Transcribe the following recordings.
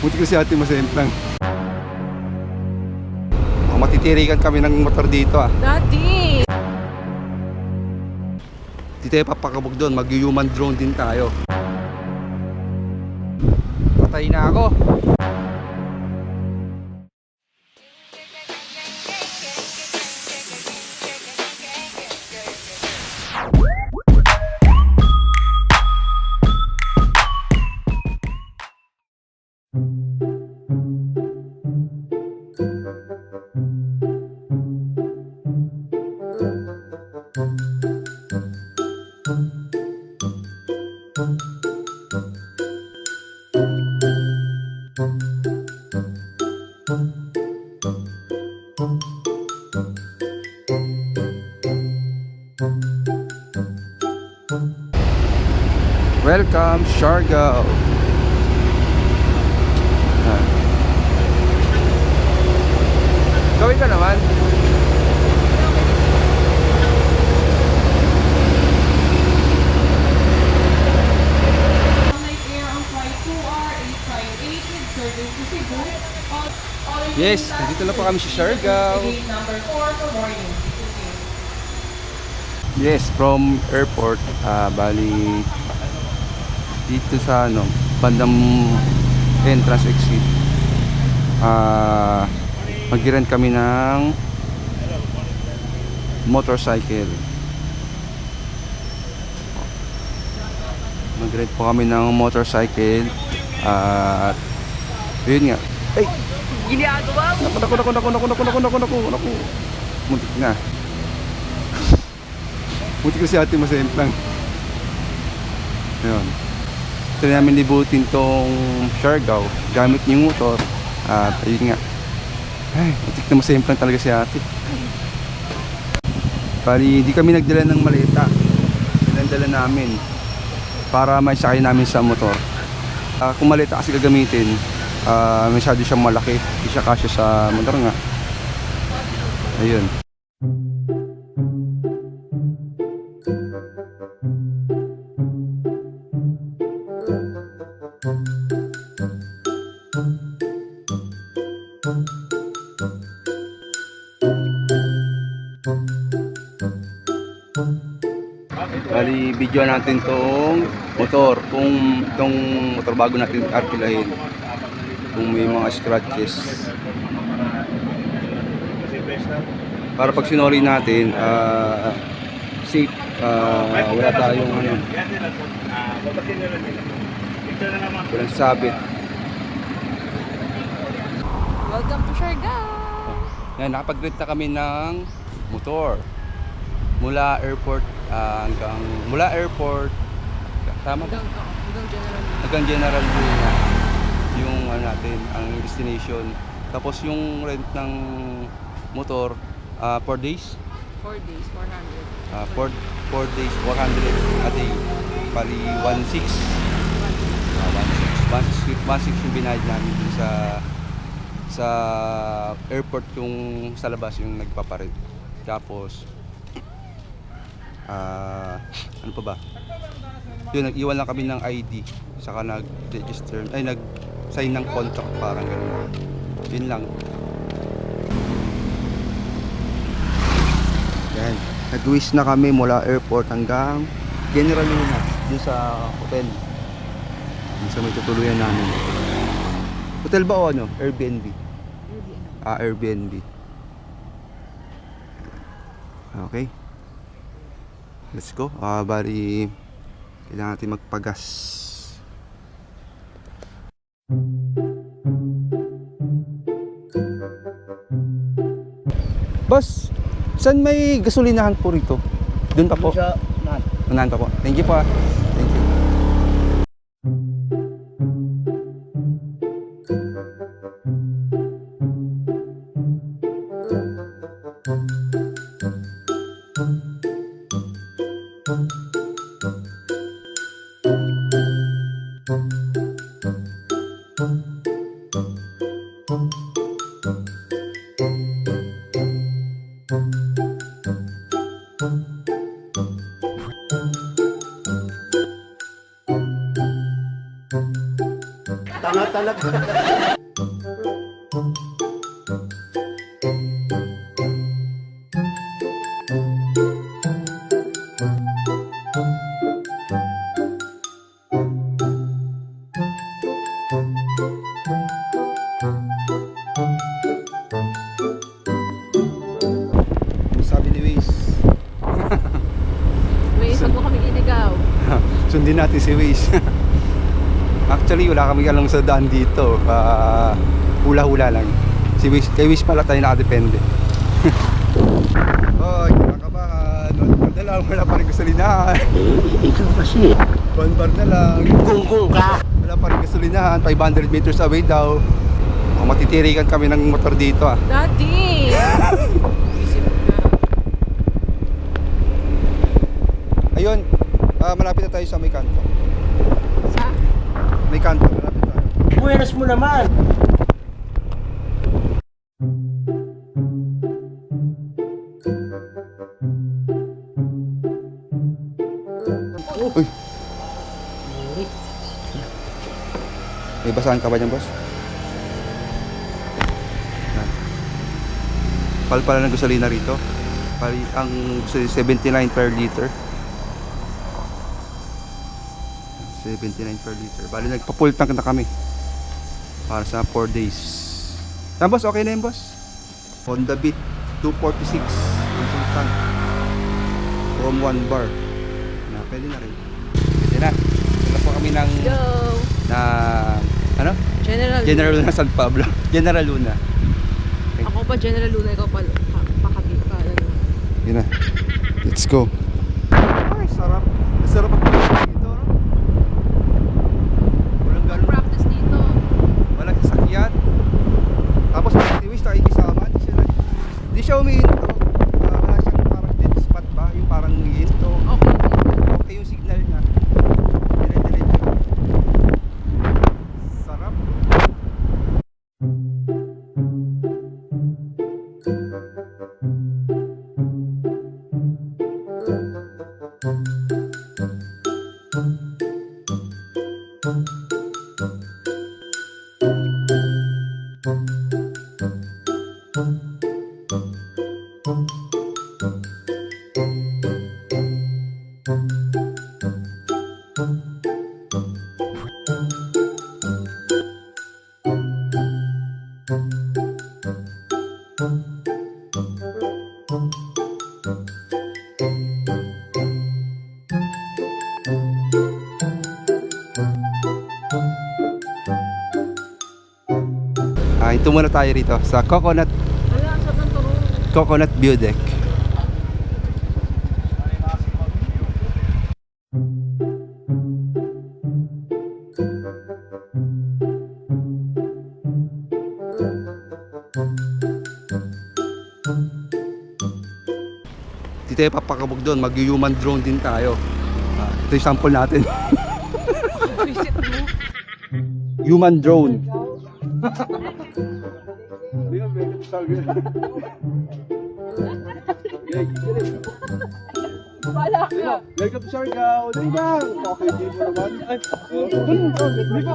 Buti ko si ate masemplang. Oh, matitirikan kami ng motor dito ah. Daddy! Di tayo papakabog doon, mag-human drone din tayo. Patay na ako. Welcome, Shargo! Gawin ko naman. Yes, nandito na po kami sa Siargao. Gate number 4 for boarding. Yes, from airport, ah bali dito sa ano, bandang entrance exit. Ah, mag-rent kami ng motorcycle. Mag-rent po kami ng motorcycle at yun nga. Ay, Ginagawa mo! naku, naku, naku, naku, naku, naku, naku, naku, naku. Muntik na. Buti ko si ate masemplang. Ayun. Ito na namin libutin tong Siargao gamit yung motor. At ayun nga. Ay, butik na masemplang talaga si ate. Bali, hindi kami nagdala ng maleta. Pinandala namin para may sakay namin sa motor. Ah, kung maleta kasi gagamitin, ah, masyado siyang malaki. Hindi siya kasya sa motor nga. Ayun. Bali, video natin tong motor. Kung itong motor bago natin arkilahin. Kung may mga scratches. Para pag sinori natin, ah, safe. ah, wala tayong ano, walang sabit. Welcome to Siargao! Yan, nakapag-rent na kami ng motor. Mula airport ah, hanggang mula airport tama ba? Hanggang, hanggang general. hanggang General yung ano natin, ang destination. Tapos yung rent ng motor 4 days, 4 days, 400. 4 4 days 400 a day. Pali 1.6. Uh, 1.6 1.6 yung binayad namin dun sa sa airport yung sa labas yung nagpaparent. Tapos ah ano pa ba? Yun, nag-iwan lang kami ng ID saka nag-register ay nag-sign ng contract parang gano'n. Yun lang. Yan. Nag-wish na kami mula airport hanggang General Luna dun sa hotel. Dun sa may tutuluyan namin. Hotel ba o ano? Airbnb? Ah, Airbnb. Okay. Let's go. Ah, bari kailangan natin magpagas. Boss, saan may gasolinahan po rito? Doon pa po. Sa unahan. Unahan pa po. Thank you po. Ah. Thank you. Sabi ni Waze, May isa mo kami inigaw. sundin natin si Waze. Actually, wala kami alam sa daan dito. Ah, hula-hula lang. Si Waze, kay Waze pala tayo nakadepende. Hoy, kinakabahan. One na lang, wala pa rin gasolinahan. Ikaw kasi. One bar na lang. Gunggong ka. Wala pa rin gasolinahan. 500 meters away daw. Oh, matitirikan kami ng motor dito ah. Daddy! Ayun, ah, malapit na tayo sa may kanto. Sa? May kanto, malapit tayo. Buenas mo naman. Uy! May basahan ka ba dyan, boss? Pal pala ng gasolina rito. Pali, ang gasolina 79 per liter. 79 per liter. Bali, nagpa-full tank na kami. Para sa 4 days. Yan, boss. Okay na yun, boss. Honda Beat 246. Ang full tank. From 1 bar. Na, pwede na rin. Pwede na. Wala po kami ng Go! na ano? General. General Luna San Pablo. General Luna. Pa General Luna, ikaw pa pa- Pakati pa. Ano. Yun na. Let's go. Ay, sarap. Sarap ang Ah, ito muna tayo rito sa Coconut. Coconut View Deck. Di tayo papakabog doon, mag-human drone din tayo. Ah, ito yung sample natin. Human drone. Wala ka. Welcome to Siargao. Ba? Okay, di mo naman. Ay, di ba? Libre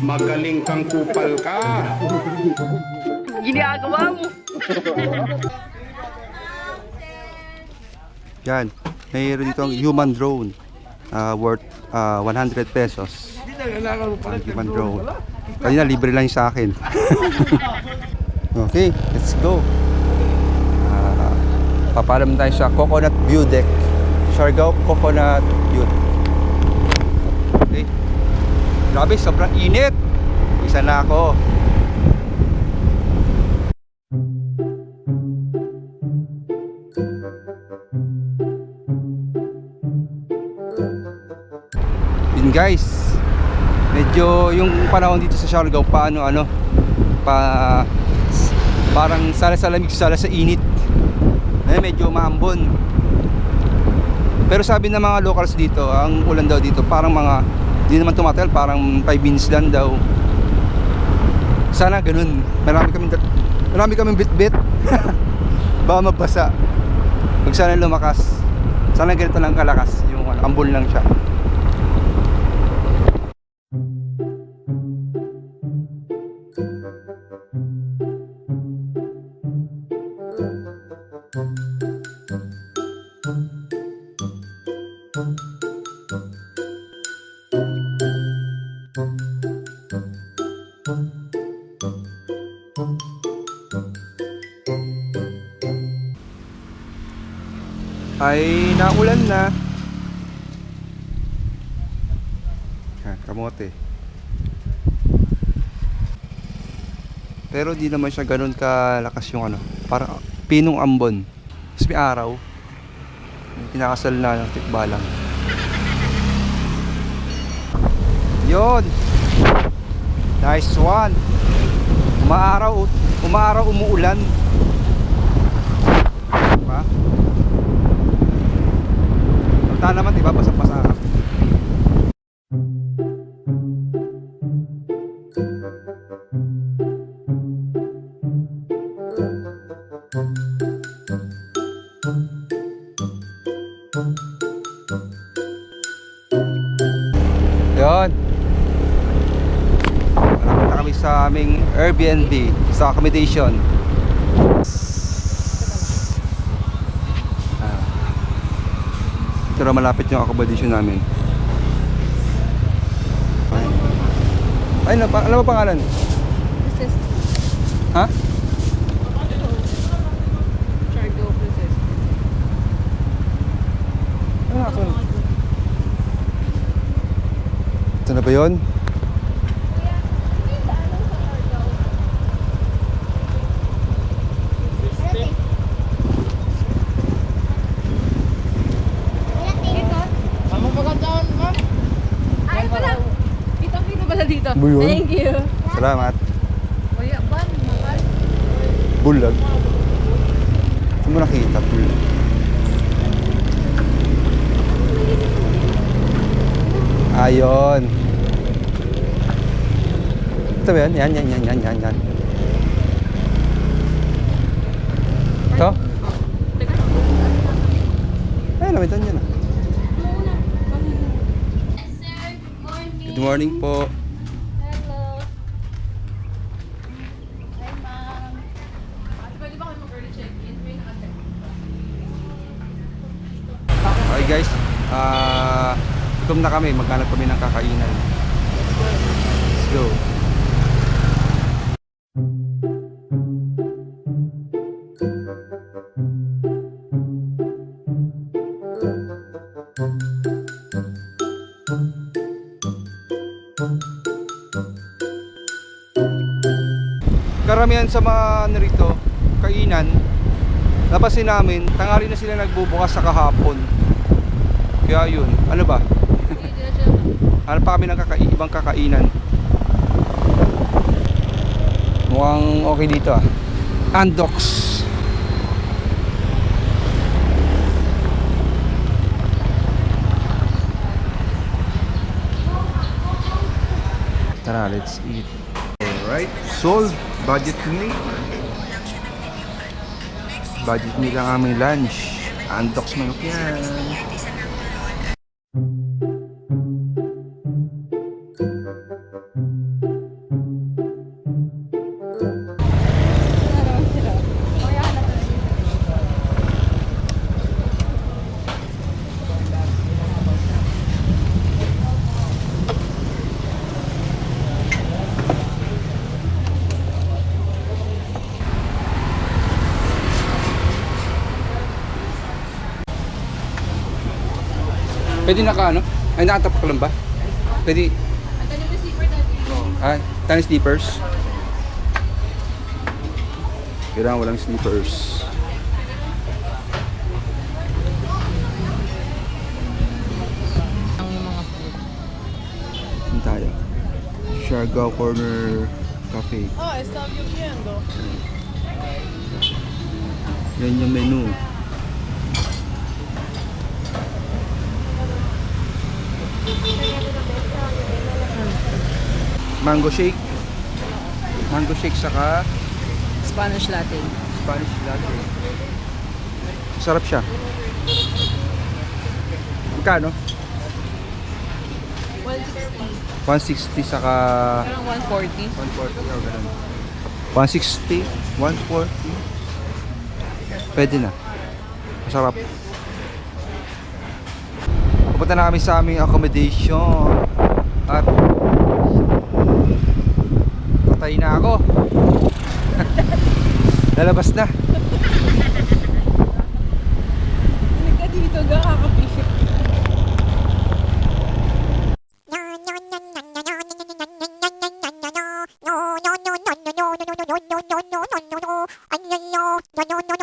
Magaling kang kupal ka. Ginagawa mo. Yan. Mayroon dito ang human drone. ah, worth ah, 100 pesos. Ang human drone. Kanina libre lang sa akin. okay, let's go. Ah, papalam tayo sa Coconut View Deck. Siargao Coconut Deck. Okay. Grabe, sobrang init. Isa na ako. Yun guys. Medyo yung panahon dito sa Siargao paano ano pa parang sala sa lamig sala sa init. Eh, medyo maambon. Pero sabi ng mga locals dito, ang ulan daw dito, parang mga, di naman tumatal, parang 5 minutes lang daw. Sana ganun. Marami kaming, marami kaming bit-bit. Baka mabasa. Huwag sana lumakas. Sana ganito lang kalakas. Yung ambon lang siya. Ay naulan na. Yan, kamote. Pero di naman siya ganun kalakas yung ano. Parang pinong ambon. Tapos araw. May Kinakasal na ng tikbalang. Yun! Nice one! Umaaraw, umaaraw umuulan. Diba? Punta naman, diba? Basa-basa aming Airbnb, sa accommodation. Ah. Ito malapit yung accommodation namin. Ay, ano, pa, ano pangalan? Ha? Ano? Ito na ba yun? Mama, pagkataon, ma'am. Ay, wala. Kitang-kita Ba yun? Thank you. Salamat. Kuya, ban, mahal. Bulag. Saan mo nakita? Bulag. Ayon. Ito ba yan? Yan, yan, yan, yan, yan, yan. Ito? Teka. Ay, lamitan yan ah. Good morning po. Gutom na kami, maghanap kami ng kakainan. Let's go. Karamihan sa mga narito, kainan, napasin namin, tangali na sila nagbubukas sa kahapon. Kaya yun, ano ba? Hanap pa kami ng kakai ibang kakainan. Mukhang okay dito ah. Andox. Tara, let's eat. Alright, sold. Budget meal. Budget meal ang aming lunch. Andox manok yan. Pwede naka ano? Ay nakatapak lang ba? Pwede. Antan yung receiver natin. Ah, tani slippers. Kailangan walang slippers. Saan tayo? Siargao Corner Cafe. Oh, estaba lloviendo. Yan yung menu. Mango shake. Mango shake saka Spanish latte. Spanish latte. Sarap siya. Magkano? 160. 160 saka Parang 140. 140 o ganun. 160, 140. Pwede na. Masarap. Pupunta na kami sa aming accommodation. At patay na ako. Lalabas na. Hindi ka dito, gakakapisip. One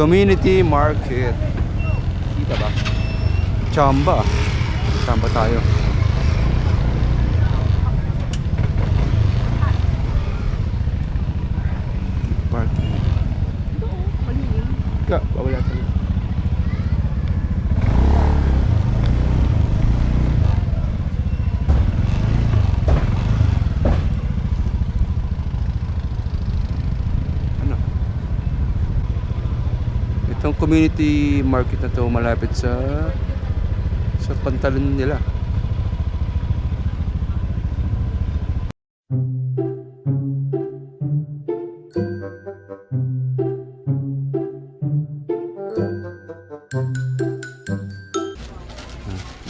community market. Kita ba? Chamba. Chamba tayo. Parking. Ka, bawal yata yun. ano itong community market na to malapit sa sa pantalon nila.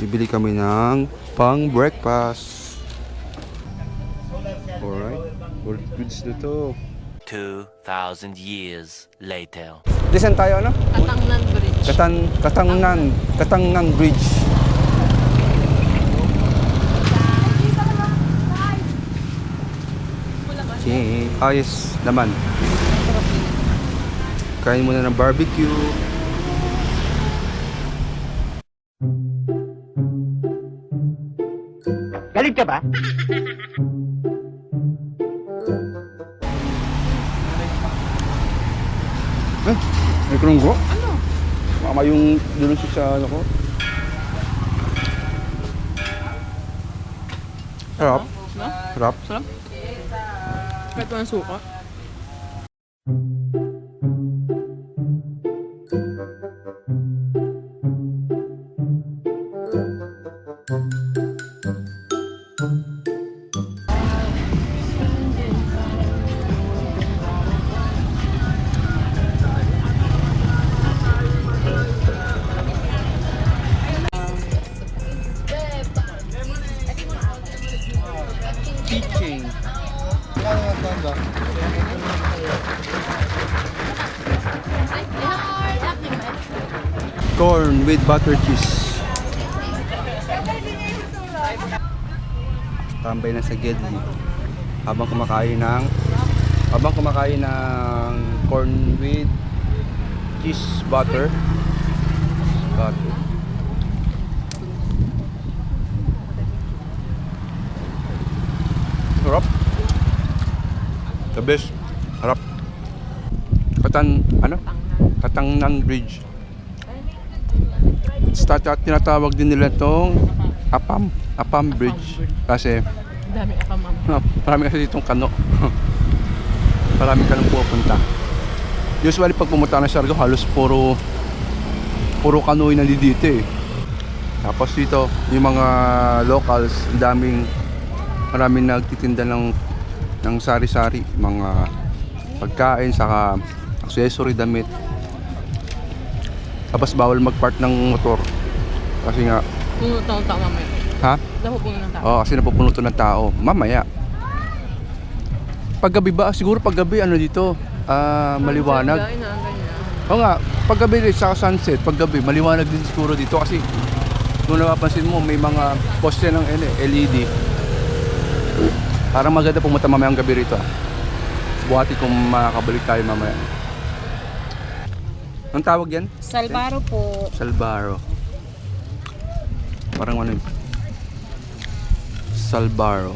Bibili kami ng pang breakfast. Alright worth goods na to. 2,000 years later. Diyan tayo ano? Katangnan Bridge. Katan Katangnan Katangnan Bridge. Okay. Yes, naman. Kain muna ng barbecue. Galit ka ba? Eh, may krunggo? Ano? Mama yung dulong sa ano ko. Sarap. Sarap. Sarap. Kahit walang suka. Tambay na sa Gedli. Habang kumakain ng habang kumakain ng corn with cheese butter. Butter. Sarap. The best. Harap. Katan, ano? Katangnan Bridge. Start at tinatawag din nila tong Apam. Apam Bridge. Kasi Dami ka ma'am. marami kasi ditong kano. marami kanong pupunta. Usually pag pumunta ka ng Siargao, halos puro puro kanoy na dito eh. Tapos dito, yung mga locals, daming maraming nagtitinda ng ng sari-sari, mga pagkain, saka accessory, damit. Tapos bawal mag-park ng motor. Kasi nga, Puno tao mamaya. Ha? Daw puno ng tao. Oo, kasi napupuno to ng tao. Mamaya. Paggabi ba? Siguro paggabi ano dito? Ah, maliwanag. Ganyan. Oo nga, paggabi rin sa sunset, paggabi, maliwanag din siguro dito kasi Kung napapansin mo, may mga poste ng LED. Parang maganda pumunta mamayang gabi rito. ah. Buhati kung makakabalik tayo mamaya. Ang tawag yan? Salbaro po. Salbaro. Parang ano yun? Salbaro.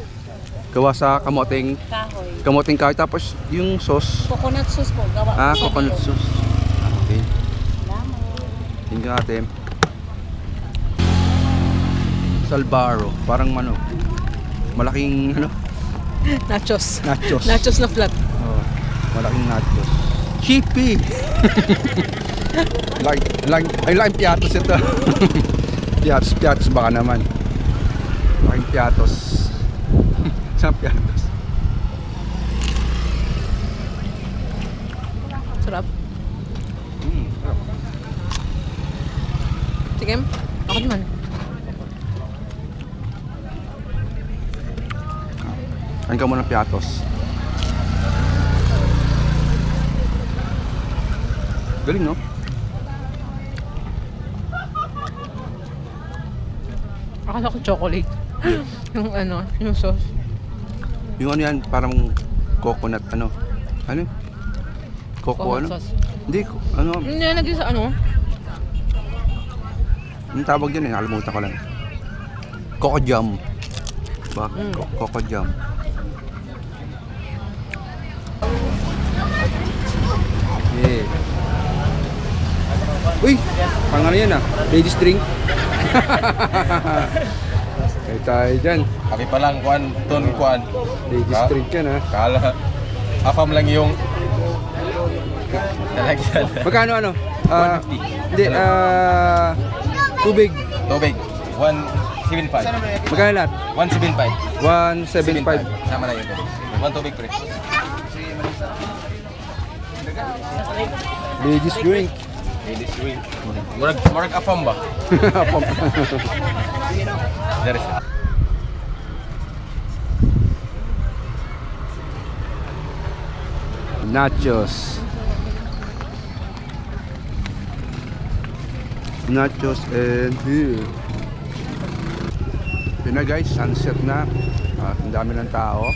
Gawa sa kamoting Kahoy. kamoting kahoy tapos yung sauce. Coconut sauce po. Gawa Ah, po sa coconut sauce. Ah, Okay. Salamat. Tingnan natin. Salbaro. Parang ano. Malaking ano? Nachos. Nachos. Nachos na flat. Oh, malaking nachos. Chippy! like, like, ay laking piatos ito. piatos, piatos baka naman. Laking piatos. Saan piatos? Sarap. Mm, sarap. Sige. Ako naman. Kain ka muna piatos. Galing, no? Akala ko chocolate. yung ano, yung sauce. Yung ano yan, parang coconut, ano? Ano? Coco, Coconut ano? sauce. Hindi, ano? Yung nilagay sa ano? Yung tawag dyan eh, nakalimutan ko lang. Coco jam. Ba? Mm. Co- Coco jam. Yeah. Uy! Pang ano yan ah? Ladies drink? Kaya tayo dyan. Kami pa lang, kuan, ton kuan. Ladies Ha? drink yan ah. Kala, afam lang yung lalagyan. Magkano ano? Ah, 150. Hindi, ah... tubig. Tubig, 175. Magkano lahat? 175. 175. Sama na tubig. One tubig, pre. Ladies drink. Ladies drink. Murag, murag afam ba? There is. Nachos. Nachos and beer. Yun na guys, sunset na. At ang dami ng tao.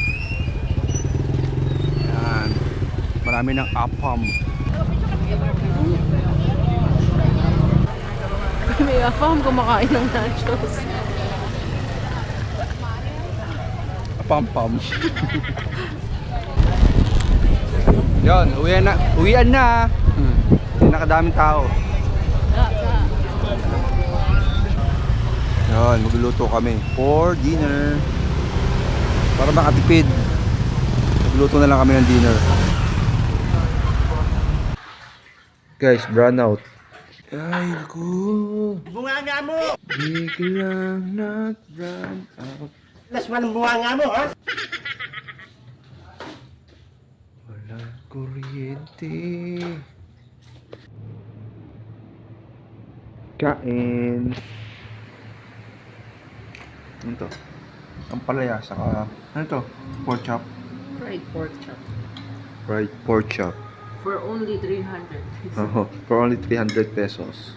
Yan. Marami ng apam. May afam kumakain ng nachos. Apam-pam. Yon, uwian na. Uwian na. Hmm. Nakadaming tao. Yon, magluluto kami for dinner. Para makatipid. Magluto na lang kami ng dinner. Guys, brown out. Ay, naku. Bunga nga mo! Biglang nag-brown out. Las man bunga nga mo, ha? Wala kuryente. Kain. Ano to? Ang palaya, saka... Ano to? Pork chop? Fried pork chop. Right, pork chop. For only 300. Oh, for only 300 pesos.